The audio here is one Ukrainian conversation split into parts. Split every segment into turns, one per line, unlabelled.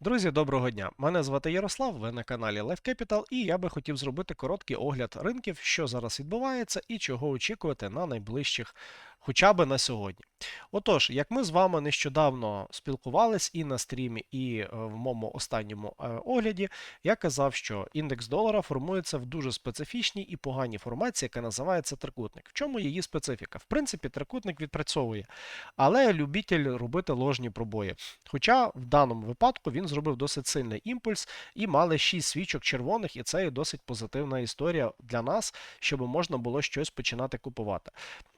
Друзі, доброго дня! Мене звати Ярослав, ви на каналі Life Capital, і я би хотів зробити короткий огляд ринків, що зараз відбувається і чого очікувати на найближчих, хоча би на сьогодні. Отож, як ми з вами нещодавно спілкувались і на стрімі, і е, в моєму останньому е, огляді, я казав, що індекс долара формується в дуже специфічній і поганій формації, яка називається трикутник. В чому її специфіка? В принципі, трикутник відпрацьовує, але любитель робити ложні пробої. Хоча в даному випадку він зробив досить сильний імпульс і мали 6 свічок червоних, і це є досить позитивна історія для нас, щоб можна було щось починати купувати.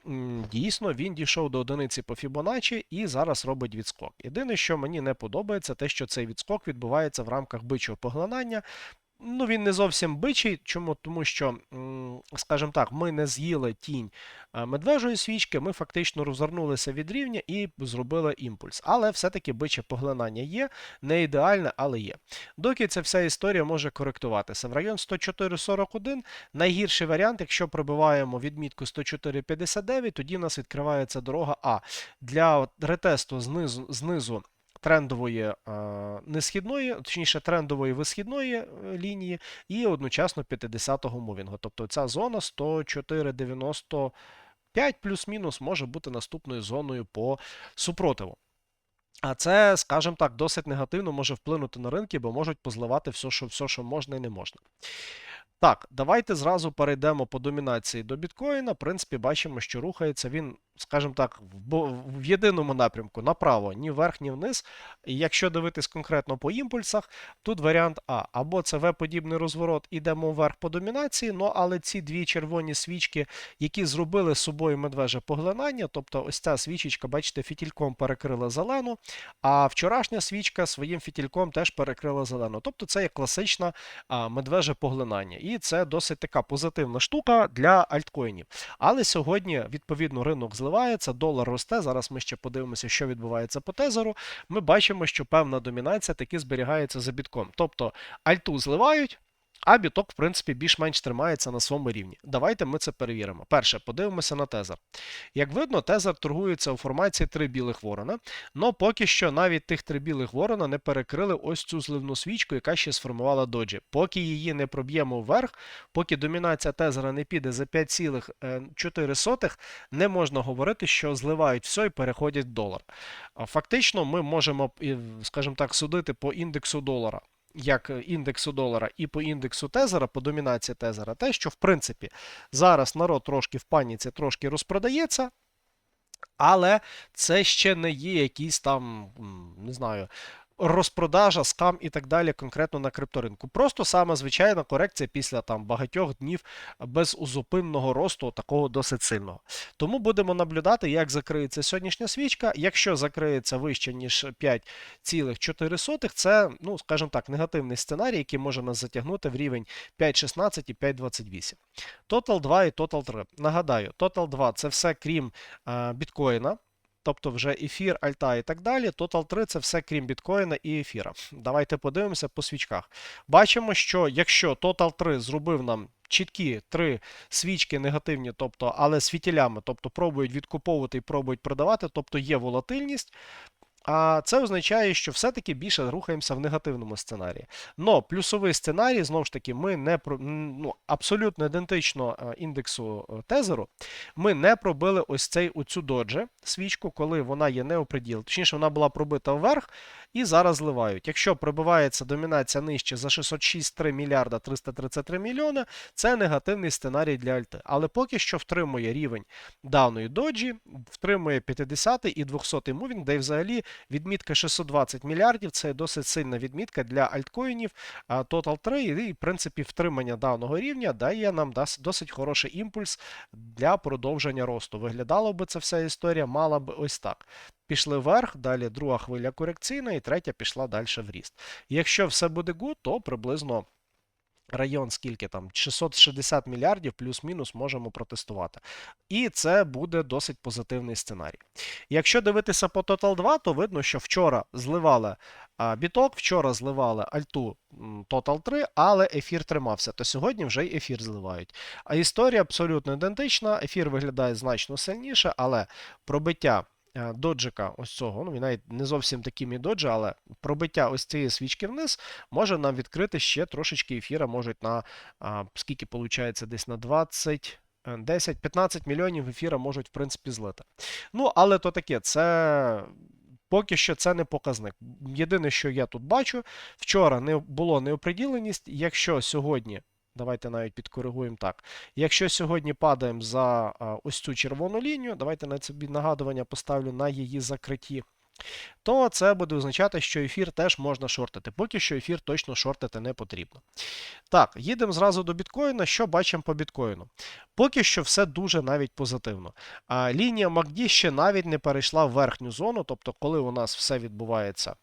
М, Дійсно, він дійшов до одиниці по Fibonacci і зараз робить відскок. Єдине, що мені не подобається, те, що цей відскок відбувається в рамках бичого поглинання. Ну, він не зовсім бичий. Чому? Тому що, скажімо так, ми не з'їли тінь е, медвежої свічки, ми фактично розвернулися від рівня і зробили імпульс. Але все-таки биче поглинання є, не ідеальне, але є. Доки ця вся історія може коректуватися. В район 104.41 найгірший варіант, якщо пробиваємо відмітку 104.59, тоді в нас відкривається дорога А. Для ретесту знизу, знизу трендової е, несхідної, точніше трендової висхідної е, лінії, і одночасно 50-го мувінгу. Тобто ця зона 104,95 плюс-мінус може бути наступною зоною по супротиву. А це, скажімо так, досить негативно може вплинути на ринки, бо можуть позливати все, що, все, що можна і не можна. Так, давайте зразу перейдемо по домінації до біткоїна. В принципі, бачимо, що рухається він, скажімо так, в, єдиному напрямку направо, ні вверх, ні вниз. І якщо дивитись конкретно по імпульсах, тут варіант А. Або це В-подібний розворот, ідемо вверх по домінації, ну але ці дві червоні свічки, які зробили з собою медвеже поглинання, тобто ось ця свічечка, бачите, фітільком перекрила зелену, а вчорашня свічка своїм фітільком теж перекрила зелену. Тобто це є класична медвеже поглинання. І це досить така позитивна штука для альткоїнів. Але сьогодні, відповідно, ринок зливається, долар росте. Зараз ми ще подивимося, що відбувається по тезеру. Ми бачимо, що певна домінація таки зберігається за бітком. Тобто альту зливають. А біток, в принципі, більш-менш тримається на своєму рівні. Давайте ми це перевіримо. Перше, подивимося на тезер. Як видно, тезер торгується у формації три білих ворона, але поки що навіть тих три білих ворона не перекрили ось цю зливну свічку, яка ще сформувала доджі. Поки її не проб'ємо вверх, поки домінація тезера не піде за 5,4, не можна говорити, що зливають все і переходять в долар. Фактично, ми можемо, скажімо так, судити по індексу долара. Як е, індексу долара і по індексу тезера, по домінації тезера, те, що в принципі зараз народ трошки в паніці, трошки розпродається, але це ще не є якийсь там, не знаю, розпродажа, скам і так далі конкретно на крипторинку. Просто саме звичайна корекція після там багатьох днів безузупинного росту, такого досить сильного. Тому будемо наблюдати, як закриється сьогоднішня свічка. Якщо закриється вище, ніж 5,4, це, ну, скажімо так, негативний сценарій, який може нас затягнути в рівень 5,16 і 5,28. Total 2 і Total 3. Нагадаю, Total 2 це все крім е, біткоїна. Тобто вже ефір, альта і так далі. Total 3 це все крім біткоїна і ефіра. Давайте подивимося по свічках. Бачимо, що якщо Total 3 зробив нам чіткі три свічки негативні, тобто, але світілями, тобто пробують відкуповувати і пробують продавати, тобто є волатильність. А це означає, що все-таки більше рухаємося в негативному сценарії. Но плюсовий сценарій, знову ж таки, ми не ну, абсолютно ідентично е, індексу е, тезеру, ми не пробили ось цей оцю додже свічку, коли вона є не у приділ. Точніше, вона була пробита вверх і зараз зливають. Якщо пробивається домінація нижче за 606,3 мільярда 333 мільйони, це негативний сценарій для альти. Але поки що втримує рівень даної доджі, втримує 50 і 200 мувінг, де взагалі відмітка 620 мільярдів це досить сильна відмітка для альткоїнів Total 3, і в принципі втримання даного рівня дає нам досить хороший імпульс для продовження росту. Виглядало би ця вся історія, мала б ось так. Пішли вверх, далі друга хвиля корекційна, і третя пішла далі в ріст. Якщо все буде гуд, то приблизно район скільки там 660 мільярдів плюс-мінус можемо протестувати. І це буде досить позитивний сценарій. Якщо дивитися по Total 2, то видно, що вчора зливали біток, вчора зливали альту Total 3, але ефір тримався. То сьогодні вже й ефір зливають. А історія абсолютно ідентична. Ефір виглядає значно сильніше, але пробиття доджика ось цього, ну він навіть не зовсім такий мій доджі, але пробиття ось цієї свічки вниз може нам відкрити ще трошечки ефіра, можуть на скільки виходить, десь на 20. 10-15 мільйонів ефіра можуть, в принципі, злити. Ну, але то таке, це поки що це не показник. Єдине, що я тут бачу, вчора не було неоприділеність. Якщо сьогодні, давайте навіть підкоригуємо так. Якщо сьогодні падаємо за ось цю червону лінію, давайте на собі нагадування поставлю на її закритті. То це буде означати, що ефір теж можна шортити. Поки що ефір точно шортити не потрібно. Так, їдемо зразу до біткоїна. Що бачимо по біткоїну? Поки що все дуже навіть позитивно. А лінія MACD ще навіть не перейшла в верхню зону, тобто, коли у нас все відбувається.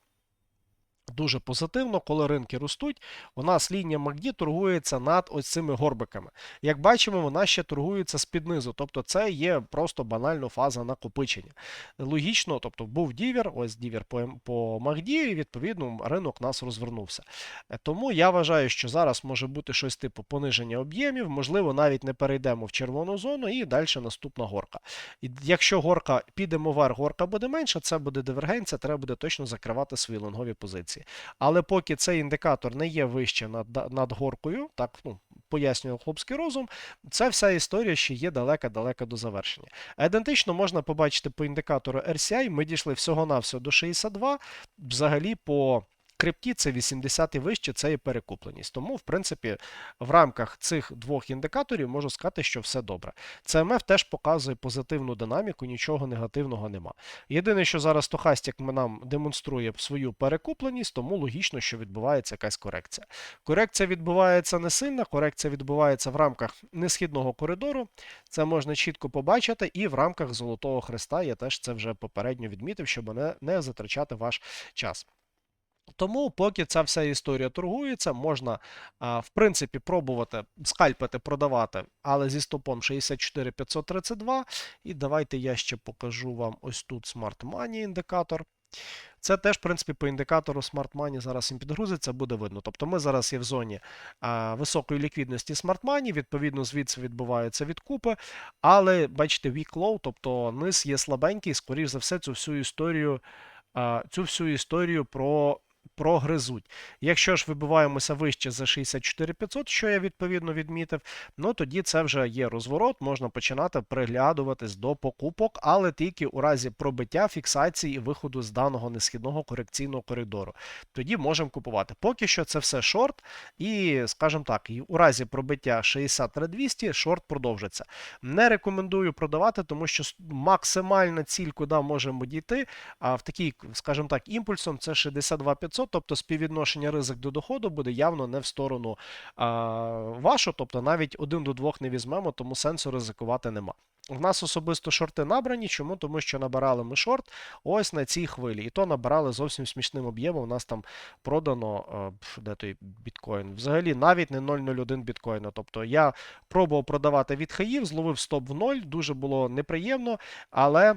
Дуже позитивно, коли ринки ростуть, у нас лінія MACD торгується над ось цими горбиками. Як бачимо, вона ще торгується з-під низу, тобто це є просто банально фаза накопичення. Логічно, тобто був дівер, ось дівер по, по MACD, і відповідно ринок нас розвернувся. Е, Тому я вважаю, що зараз може бути щось типу пониження об'ємів, можливо, навіть не перейдемо в червону зону і далі наступна горка. І якщо горка підемо вверх, горка буде менша, це буде дивергенція, треба буде точно закривати свої лонгові позиції. Але поки цей індикатор не є вище над, над горкою, так ну, пояснює хлопський розум, ця вся історія ще є далека-далека до завершення. Ідентично можна побачити по індикатору RCI, ми дійшли всього-навсього до 62, взагалі по крипті це 80 і вище, це і перекупленість. Тому, в принципі, в рамках цих двох індикаторів можу сказати, що все добре. CMF теж показує позитивну динаміку, нічого негативного нема. Єдине, що зараз стохастик нам демонструє свою перекупленість, тому логічно, що відбувається якась корекція. Корекція відбувається не сильна, корекція відбувається в рамках несхідного коридору. Це можна чітко побачити, і в рамках Золотого Хреста я теж це вже попередньо відмітив, щоб не, не затрачати ваш час. Тому, поки ця вся історія торгується, можна, в принципі, пробувати скальпити, продавати, але зі стопом 64 532. І давайте я ще покажу вам ось тут Smart Money індикатор. Це теж, в принципі, по індикатору Smart Money зараз їм підгрузиться, буде видно. Тобто ми зараз є в зоні а, високої ліквідності Smart Money, відповідно, звідси відбуваються відкупи. Але бачите, weak low, тобто низ є слабенький, скоріш за все, цю всю історію, а, цю всю історію про прогризуть. Якщо ж вибиваємося вище за 64 500, що я відповідно відмітив, ну тоді це вже є розворот, можна починати приглядуватись до покупок, але тільки у разі пробиття фіксації і виходу з даного несхідного корекційного коридору. Тоді можемо купувати. Поки що це все шорт, і, скажімо так, у разі пробиття 63 шорт продовжиться. Не рекомендую продавати, тому що максимальна ціль, куди можемо дійти, а в такій, скажімо так, імпульсом це 62 500, тобто співвідношення ризик до доходу буде явно не в сторону вашу, тобто навіть один до двох не візьмемо, тому сенсу ризикувати нема. В нас особисто шорти набрані. Чому? Тому що набирали ми шорт ось на цій хвилі. І то набирали зовсім смішним об'ємом. У нас там продано е, де той біткоін. Взагалі навіть не 0,01 біткоїна. Тобто я пробував продавати від хаїв, зловив стоп в ноль, дуже було неприємно, але.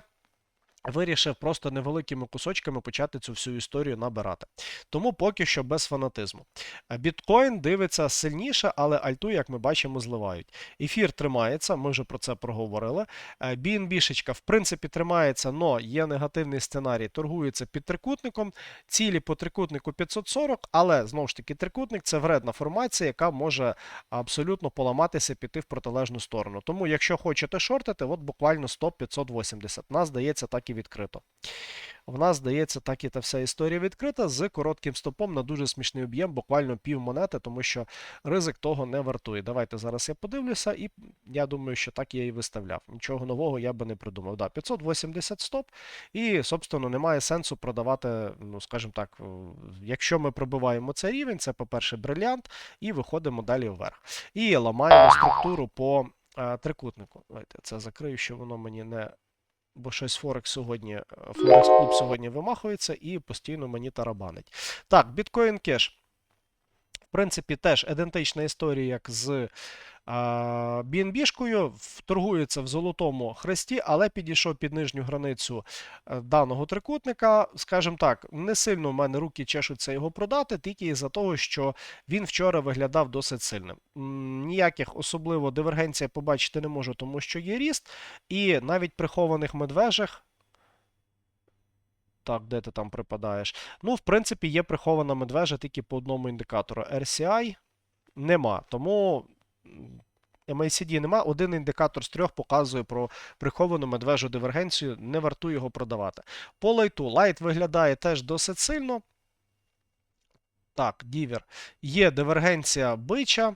Вирішив просто невеликими кусочками почати цю всю історію набирати. Тому поки що без фанатизму. Біткоін дивиться сильніше, але альту, як ми бачимо, зливають. Ефір тримається, ми вже про це проговорили. BNB-шечка, в принципі, тримається, але є негативний сценарій. Торгується під трикутником. Цілі по трикутнику 540, але знову ж таки, трикутник це вредна формація, яка може абсолютно поламатися, піти в протилежну сторону. Тому, якщо хочете шортити, от буквально стоп 580. Нас здається, так і відкрито. В нас, здається, так і та вся історія відкрита з коротким стопом на дуже смішний об'єм, буквально пів монети, тому що ризик того не вартує. Давайте зараз я подивлюся, і я думаю, що так я і виставляв. Нічого нового я би не придумав. Да, 580 стоп, і, собственно, немає сенсу продавати, ну, скажімо так, якщо ми пробиваємо цей рівень, це, по-перше, брилянт, і виходимо далі вверх. І ламаємо структуру по а, трикутнику. Давайте це закрию, щоб воно мені не бо щось Форекс сьогодні, Форекс Клуб сьогодні вимахується і постійно мені тарабанить. Так, біткоін кеш. Принципі, теж ідентична історія, як з BNB-шкою, торгується в золотому хресті, але підійшов під нижню границю е, даного трикутника. Скажімо так, не сильно в мене руки чешуться його продати, тільки із-за того, що він вчора виглядав досить сильним. Ніяких особливо дивергенцій побачити не можу, тому що є ріст, і навіть прихованих медвежих. Так, де ти там припадаєш? Ну, в принципі, є прихована медвежа тільки по одному індикатору. RCI нема. Тому MACD нема. Один індикатор з трьох показує про приховану медвежу дивергенцію. Не вартує його продавати. По лайту. Лайт виглядає теж досить сильно. Так, дівер. Є дивергенція бича.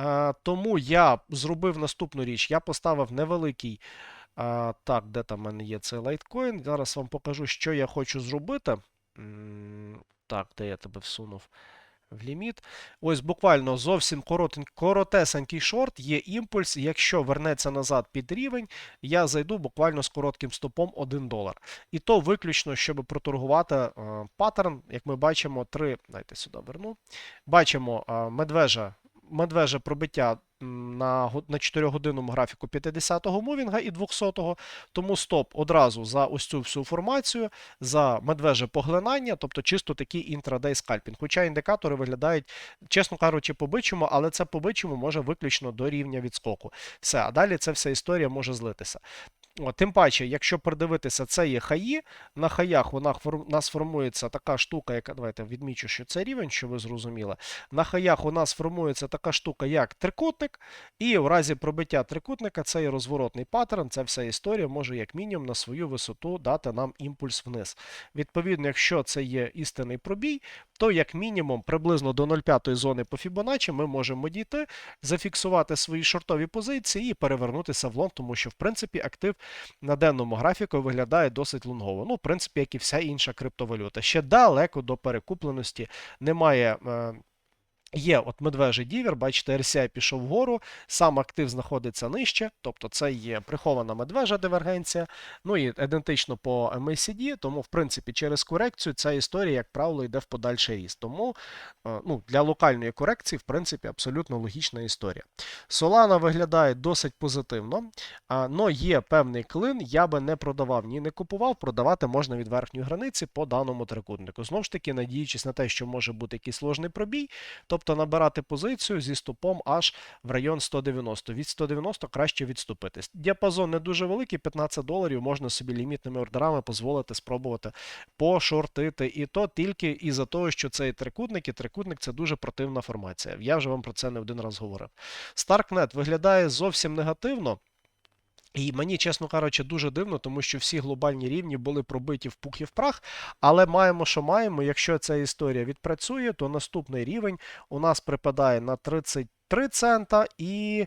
Е, тому я зробив наступну річ. Я поставив невеликий. Е, так, де там в мене є цей лайткоін. Зараз вам покажу, що я хочу зробити. Так, де я тебе всунув в ліміт. Ось буквально зовсім коротесенький шорт, є імпульс. Якщо вернеться назад під рівень, я зайду буквально з коротким стопом 1 долар. І то виключно, щоб проторгувати е, паттерн, як ми бачимо, три. Дайте сюди верну. Бачимо е, медвежа. Медвеже пробиття на, на 4-годинному графіку 50-го мувінга і 200-го, тому стоп одразу за ось цю всю формацію, за медвеже поглинання, тобто чисто такий інтрадей скальпінг. Хоча індикатори виглядають, чесно кажучи, по-бичому, але це по-бичому може виключно до рівня відскоку. Все, а далі ця вся історія може злитися. О, тим паче, якщо придивитися, це є хаї. На хаях вона у нас формується така штука, яка давайте відмічу, що це рівень, що ви зрозуміли. На хаях у нас формується така штука, як трикутник, і в разі пробиття трикутника це є розворотний паттерн. Ця вся історія може як мінімум на свою висоту дати нам імпульс вниз. Відповідно, якщо це є істинний пробій, то як мінімум приблизно до 0,5 зони по Fibonacci ми можемо дійти, зафіксувати свої шортові позиції і перевернутися в лонг, тому що в принципі актив на денному графіку виглядає досить лонгово. Ну, в принципі, як і вся інша криптовалюта. Ще далеко до перекупленості немає. Є от медвежий дівер, бачите, RCI пішов вгору, сам актив знаходиться нижче, тобто це є прихована медвежа дивергенція. Ну і ідентично по MACD, тому, в принципі, через корекцію ця історія, як правило, йде в подальший ріст. Тому е, ну, для локальної корекції, в принципі, абсолютно логічна історія. Solana виглядає досить позитивно, але є певний клин, я би не продавав ні не купував, продавати можна від верхньої границі по даному трикутнику. Знову ж таки, надіючись на те, що може бути якийсь сложний пробій, тобто набирати позицію зі стопом аж в район 190. Від 190 краще відступитись. Діапазон не дуже великий, 15 доларів можна собі лімітними ордерами дозволити спробувати пошортити. І то тільки із-за того, що цей трикутник, і трикутник це дуже противна формація. Я вже вам про це не один раз говорив. Starknet виглядає зовсім негативно. І мені, чесно кажучи, дуже дивно, тому що всі глобальні рівні були пробиті в пух і в прах. Але маємо, що маємо. Якщо ця історія відпрацює, то наступний рівень у нас припадає на 33 цента і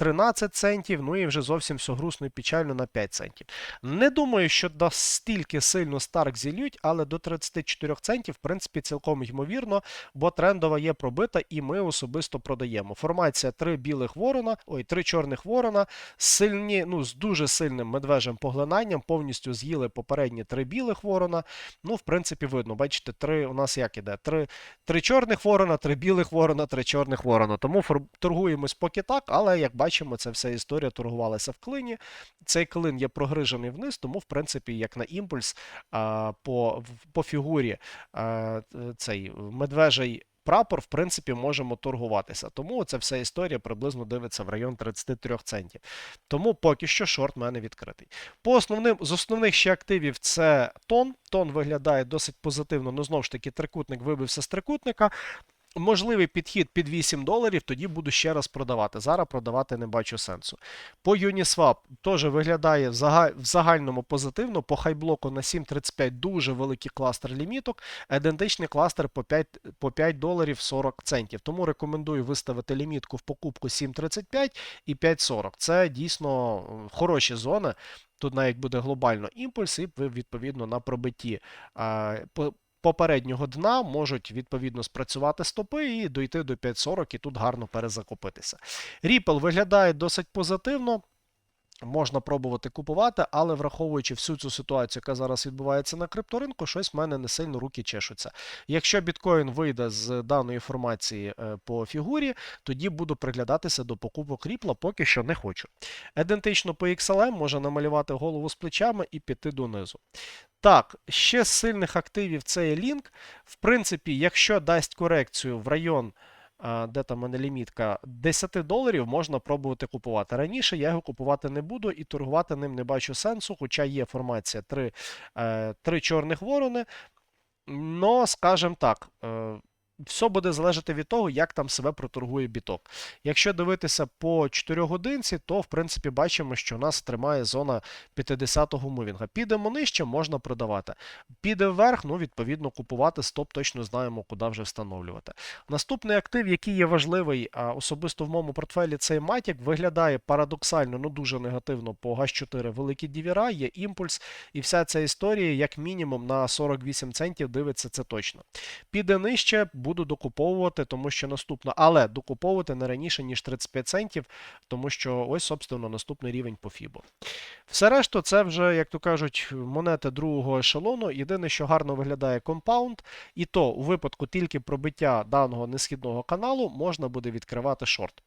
13 центів, ну і вже зовсім все грустно і печально на 5 центів. Не думаю, що настільки сильно Старк зільють, але до 34 центів, в принципі, цілком ймовірно, бо трендова є пробита, і ми особисто продаємо. Формація 3 білих ворона, ой, 3 чорних ворона, сильні, ну, з дуже сильним медвежим поглинанням, повністю з'їли попередні 3 білих ворона. Ну, в принципі, видно, бачите, 3 у нас як іде? 3, 3 чорних ворона, 3 білих ворона, 3 чорних ворона. Тому торгуємось поки так, але як бачимо, ця вся історія торгувалася в клині. Цей клин є прогрижений вниз, тому, в принципі, як на імпульс по, по фігурі а, цей медвежий. Прапор, в принципі, можемо торгуватися. Тому ця вся історія приблизно дивиться в район 33 центів. Тому поки що шорт в мене відкритий. По основним, з основних ще активів це тон. Тон виглядає досить позитивно, але знову ж таки трикутник вибився з трикутника. Можливий підхід під 8 доларів, тоді буду ще раз продавати. Зараз продавати не бачу сенсу. По Uniswap теж виглядає в, загальному позитивно. По хайблоку на 7.35 дуже великий кластер ліміток, ідентичний кластер по 5, по 5 доларів 40 центів. Тому рекомендую виставити лімітку в покупку 7.35 і 5.40. Це дійсно хороші зони. Тут навіть буде глобально імпульс, і ви відповідно на пробитті. Попереднього дна можуть відповідно спрацювати стопи і дойти до 5.40 і тут гарно перезакупитися. Ripple виглядає досить позитивно. Можна пробувати купувати, але враховуючи всю цю ситуацію, яка зараз відбувається на крипторинку, щось в мене не сильно руки чешуться. Якщо біткоін вийде з даної формації е, по фігурі, тоді буду приглядатися до покупок ріпла, поки що не хочу. Ідентично по XLM може намалювати голову з плечами і піти донизу. Так, ще з сильних активів це є лінк. В принципі, якщо дасть корекцію в район де там мене лімітка, 10 доларів можна пробувати купувати. Раніше я його купувати не буду і торгувати ним не бачу сенсу, хоча є формація 3, е, 3 чорних ворони. Но, скажімо так, е, все буде залежати від того, як там себе проторгує біток. Якщо дивитися по 4 годинці, то в принципі бачимо, що нас тримає зона 50-го мувінга. Підемо нижче, можна продавати. Піде вверх, ну відповідно купувати стоп, точно знаємо, куди вже встановлювати. Наступний актив, який є важливий, особисто в моєму портфелі, цей Matic, виглядає парадоксально, ну дуже негативно по ГАЗ-4 великі дівіра, є імпульс, і вся ця історія, як мінімум, на 48 центів дивиться це точно. Піде нижче, буду докуповувати, тому що наступно, але докуповувати не раніше, ніж 35 центів, тому що ось, собственно, наступний рівень по Фібо. Все решта, це вже, як то кажуть, монети другого ешелону. Єдине, що гарно виглядає компаунд, і то у випадку тільки пробиття даного несхідного каналу можна буде відкривати шорт.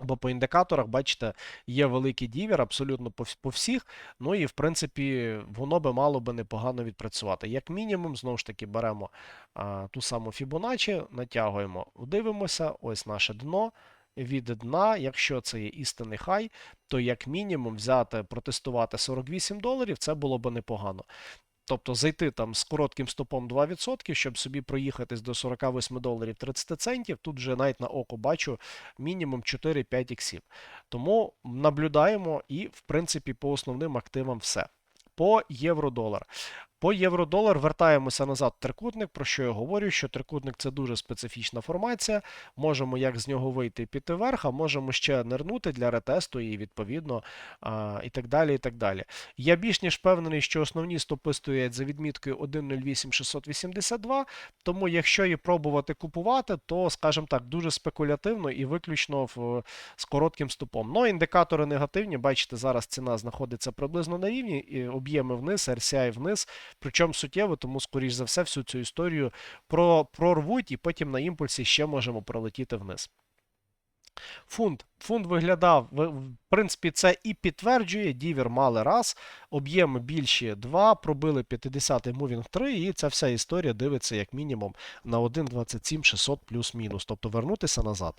Бо по індикаторах, бачите, є великий дівір абсолютно по, всіх. Ну і в принципі, воно би мало би непогано відпрацювати. Як мінімум, знову ж таки, беремо а, ту саму Fibonacci, натягуємо, дивимося, ось наше дно. Від дна, якщо це є істинний хай, то як мінімум взяти, протестувати 48 доларів, це було би непогано. Тобто зайти там з коротким стопом 2%, щоб собі проїхатись до 48 доларів 30 центів, тут вже навіть на око бачу мінімум 4-5 іксів. Тому наблюдаємо і, в принципі, по основним активам все. По євро-долар. По євро-долар вертаємося назад в трикутник, про що я говорю, що трикутник це дуже специфічна формація. Можемо як з нього вийти і піти вверх, а можемо ще нирнути для ретесту і відповідно а, і так далі. і так далі. Я більш ніж впевнений, що основні стопи стоять за відміткою 1.08682, тому якщо її пробувати купувати, то, скажімо так, дуже спекулятивно і виключно в, з коротким стопом. Ну, індикатори негативні, бачите, зараз ціна знаходиться приблизно на рівні, і об'єми вниз, RCI вниз, причому суттєво, тому, скоріш за все, всю цю історію про, прорвуть і потім на імпульсі ще можемо пролетіти вниз. Фунт. Фунт виглядав, в принципі, це і підтверджує. Дівер мали раз, об'єми більші 2, пробили 50-й мувінг 3, і ця вся історія дивиться як мінімум на 1.27 600 плюс-мінус, тобто вернутися назад.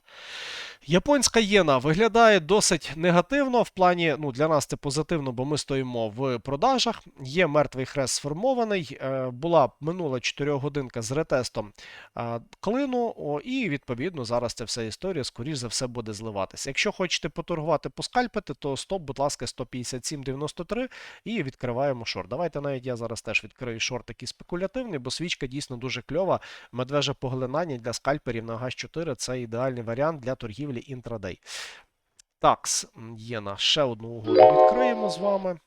Японська єна виглядає досить негативно. В плані, ну для нас це позитивно, бо ми стоїмо в продажах. Є мертвий хрест сформований. Е, була минула 4 годинка з ретестом е, клину, і відповідно зараз ця вся історія, скоріш за все, буде зливатися. Якщо хочете поторгувати, поскальпити, то стоп, будь ласка, 157,93 і відкриваємо шорт. Давайте навіть я зараз теж відкрию шорт такий спекулятивний, бо свічка дійсно дуже кльова. Медвеже поглинання для скальперів на газ 4 це ідеальний варіант для торгівлі інтрадей. Такс, єна, ще одну угоду відкриємо з вами.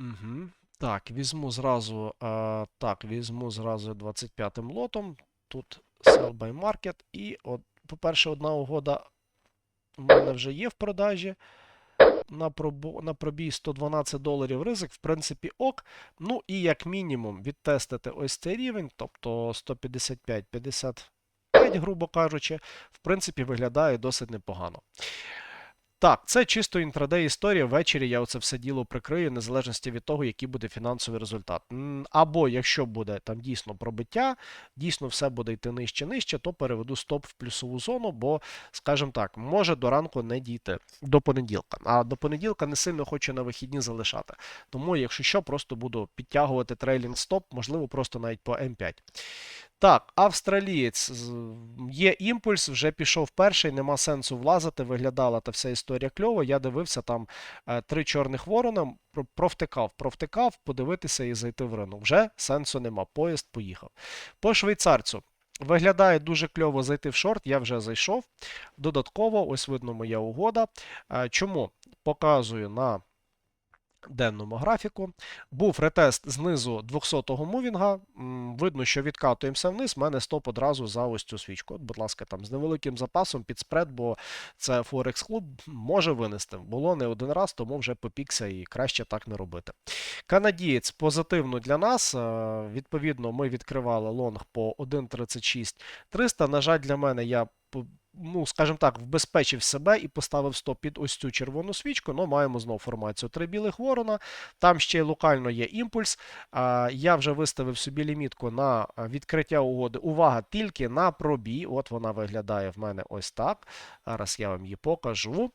Угу. Так, візьму зразу, е, так, візьму зразу 25-м лотом. Тут sell by market. І, от, по-перше, одна угода у мене вже є в продажі. На, пробо, на пробій 112 доларів ризик, в принципі, ок. Ну і як мінімум відтестити ось цей рівень, тобто 155-55, грубо кажучи, в принципі, виглядає досить непогано. Так, це чисто інтрадей історія. Ввечері я оце все діло прикрию, незалежності від того, який буде фінансовий результат. Або якщо буде там дійсно пробиття, дійсно все буде йти нижче нижче, то переведу стоп в плюсову зону, бо, скажімо так, може до ранку не дійти до понеділка. А до понеділка не сильно хочу на вихідні залишати. Тому, якщо що, просто буду підтягувати трейлінг стоп, можливо, просто навіть по М5. Так, австралієць є імпульс, вже пішов перший, нема сенсу влазити. Виглядала та вся історія кльово. Я дивився там е, три чорних ворона, провтикав, провтикав, подивитися і зайти в ринок. Вже сенсу нема. Поїзд поїхав. По швейцарцю. Виглядає дуже кльово зайти в шорт, я вже зайшов. Додатково, ось видно моя угода. Е, Чому? Показую на денному графіку. Був ретест знизу 200-го мувінга. Видно, що відкатуємося вниз. У мене стоп одразу за ось цю свічку. От, будь ласка, там з невеликим запасом під спред, бо це Форекс клуб може винести. Було не один раз, тому вже попікся і краще так не робити. Канадієць позитивно для нас. Е, Відповідно, ми відкривали лонг по 1.36 300. На жаль, для мене я ну, скажімо так, вбезпечив себе і поставив стоп під ось цю червону свічку. Ну, маємо знову формацію три білих ворона. Там ще й локально є імпульс. Я вже виставив собі лімітку на відкриття угоди. Увага, тільки на пробій. От вона виглядає в мене ось так. Зараз я вам її покажу.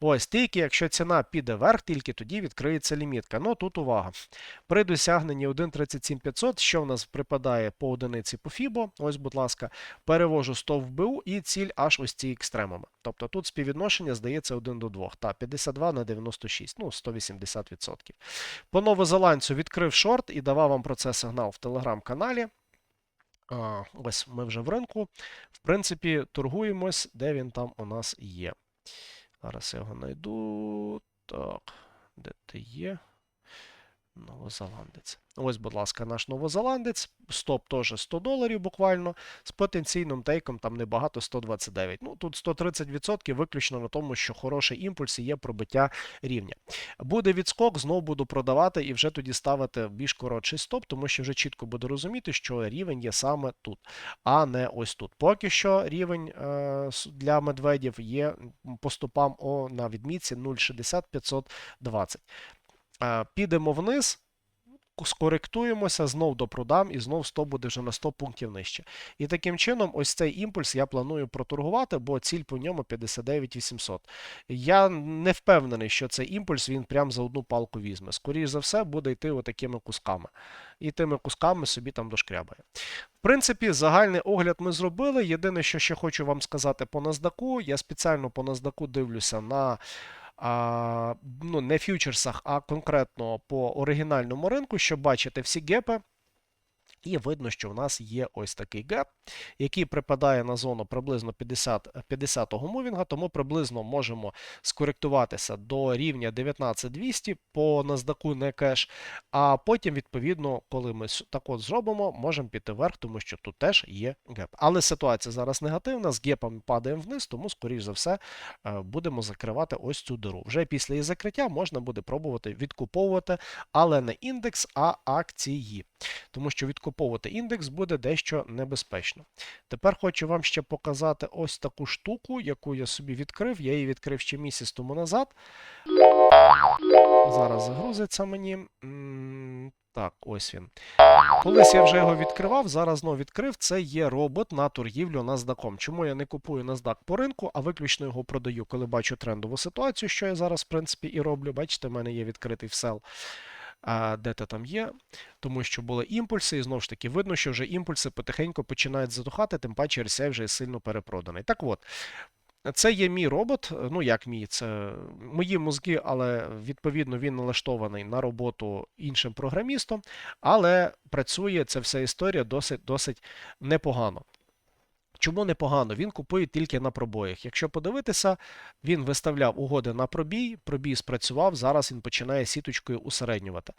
Ось тільки, якщо ціна піде вверх, тільки тоді відкриється лімітка. Ну тут увага. При досягненні 1.37500, що в нас припадає по одиниці по FIBO, ось, будь ласка, перевожу 100 в БУ і ціль аж ось ці екстремуми. Тобто тут співвідношення здається 1 до 2. Та 52 на 96, ну 180%. По новозеландцю відкрив шорт і давав вам про це сигнал в телеграм-каналі. Ось ми вже в ринку. В принципі, торгуємось, де він там у нас є. Зараз я його знайду. Так, де ти є? Новозеландець. Ось, будь ласка, наш новозеландець. Стоп теж 100 доларів буквально. З потенційним тейком там небагато 129. Ну, тут 130% виключно на тому, що хороший імпульс і є пробиття рівня. Буде відскок, знову буду продавати і вже тоді ставити більш коротший стоп, тому що вже чітко буду розуміти, що рівень є саме тут, а не ось тут. Поки що рівень е, для медведів є по стопам о, на відмітці 0,60520. Е, Підемо вниз, скоректуємося, знов допродам, і знов 100 буде вже на 100 пунктів нижче. І таким чином, ось цей імпульс я планую проторгувати, бо ціль по ньому 59800. Я не впевнений, що цей імпульс він прям за одну палку візьме. Скоріше за все, буде йти отакими кусками. І тими кусками собі там дошкрябає. В принципі, загальний огляд ми зробили. Єдине, що ще хочу вам сказати по NASDAQ, я спеціально по NASDAQ дивлюся на ну, не фьючерсах, а конкретно по оригінальному ринку, щоб бачити всі гепи. І видно, що в нас є ось такий геп, який припадає на зону приблизно 50, 50-го мувінга, тому приблизно можемо скоректуватися до рівня 19200 по NASDAQ не кеш. А потім, відповідно, коли ми так от зробимо, можемо піти вверх, тому що тут теж є геп. Але ситуація зараз негативна, з гепами падаємо вниз, тому, скоріш за все, е, будемо закривати ось цю диру. Вже після її закриття можна буде пробувати відкуповувати, але не індекс, а акції. Тому що відкуповувати індекс буде дещо небезпечно. Тепер хочу вам ще показати ось таку штуку, яку я собі відкрив. Я її відкрив ще місяць тому назад. Зараз загрузиться мені. Так, ось він. Колись я вже його відкривав, зараз знову відкрив. Це є робот на торгівлю NASDAQ. Чому я не купую NASDAQ по ринку, а виключно його продаю, коли бачу трендову ситуацію, що я зараз, в принципі, і роблю. Бачите, в мене є відкритий всел. Де то там є, тому що були імпульси, і знову ж таки видно, що вже імпульси потихеньку починають затухати, тим паче RSI вже сильно перепроданий. Так от, це є мій робот. Ну як мій, це мої мозги, але відповідно він налаштований на роботу іншим програмістом, але працює ця вся історія досить, досить непогано. Чому непогано? Він купує тільки на пробоях. Якщо подивитися, він виставляв угоди на пробій, пробій спрацював, зараз він починає сіточкою усереднювати.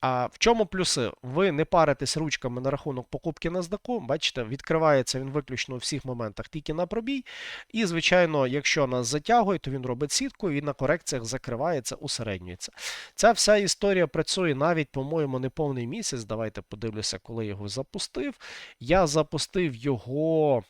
А в чому плюси? Ви не паритесь ручками на рахунок покупки на здаку. Бачите, відкривається він виключно у всіх моментах тільки на пробій. І, звичайно, якщо нас затягує, то він робить сітку і на корекціях закривається, усереднюється. Ця вся історія працює навіть, по-моєму, не повний місяць. Давайте подивлюся, коли його запустив. Я запустив його.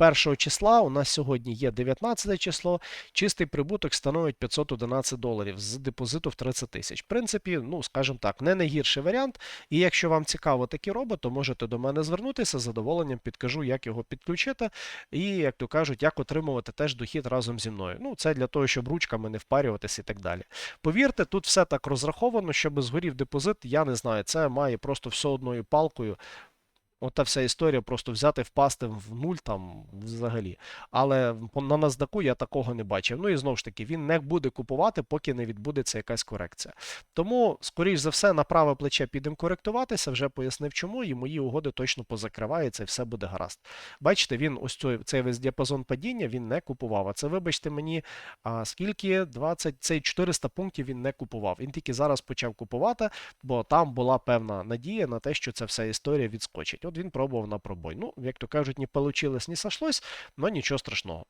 1 числа у нас сьогодні є 19 число, чистий прибуток становить 511 доларів з депозиту в 30 тисяч. В принципі, ну, скажімо так, не найгірший варіант. І якщо вам цікаво такий робот, то можете до мене звернутися, з задоволенням підкажу, як його підключити, і, як то кажуть, як отримувати теж дохід разом зі мною. Ну, це для того, щоб ручками не впарюватися і так далі. Повірте, тут все так розраховано, щоб згорів депозит, я не знаю, це має просто все одною палкою. Ота вся історія просто взяти, впасти в нуль там взагалі. Але на NASDAQ я такого не бачив. Ну і знову ж таки, він не буде купувати, поки не відбудеться якась корекція. Тому, скоріш за все, на праве плече підемо коректуватися, вже пояснив чому, і мої угоди точно позакриваються і все буде гаразд. Бачите, він ось цей, цей весь діапазон падіння він не купував. А це, вибачте мені, а, скільки 20, цей 400 пунктів він не купував. Він тільки зараз почав купувати, бо там була певна надія на те, що ця вся історія відскочить. От він пробував на пробой. Ну, як то кажуть, не получилось, не сошлось, але нічого страшного.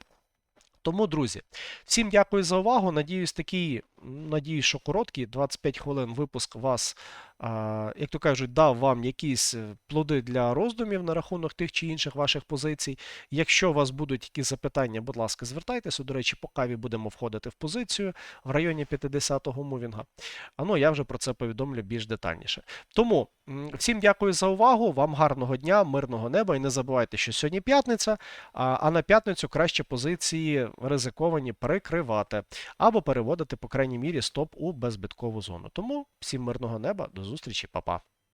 Тому, друзі, всім дякую за увагу. Надіюсь, такий Надіюсь, що короткий, 25 хвилин випуск вас, як то кажуть, дав вам якісь е, плоди для роздумів на рахунок тих чи інших ваших позицій. Якщо у вас будуть якісь запитання, будь ласка, звертайтеся. До речі, по каві будемо входити в позицію в районі 50-го мувінга. А ну я вже про це повідомлю більш детальніше. Тому всім дякую за увагу. Вам гарного дня, мирного неба. І не забувайте, що сьогодні п'ятниця, а, на п'ятницю краще позиції ризиковані прикривати або переводити, по крайній мірі, стоп у беззбиткову зону. Тому всім мирного неба, до зустрічі, па-па.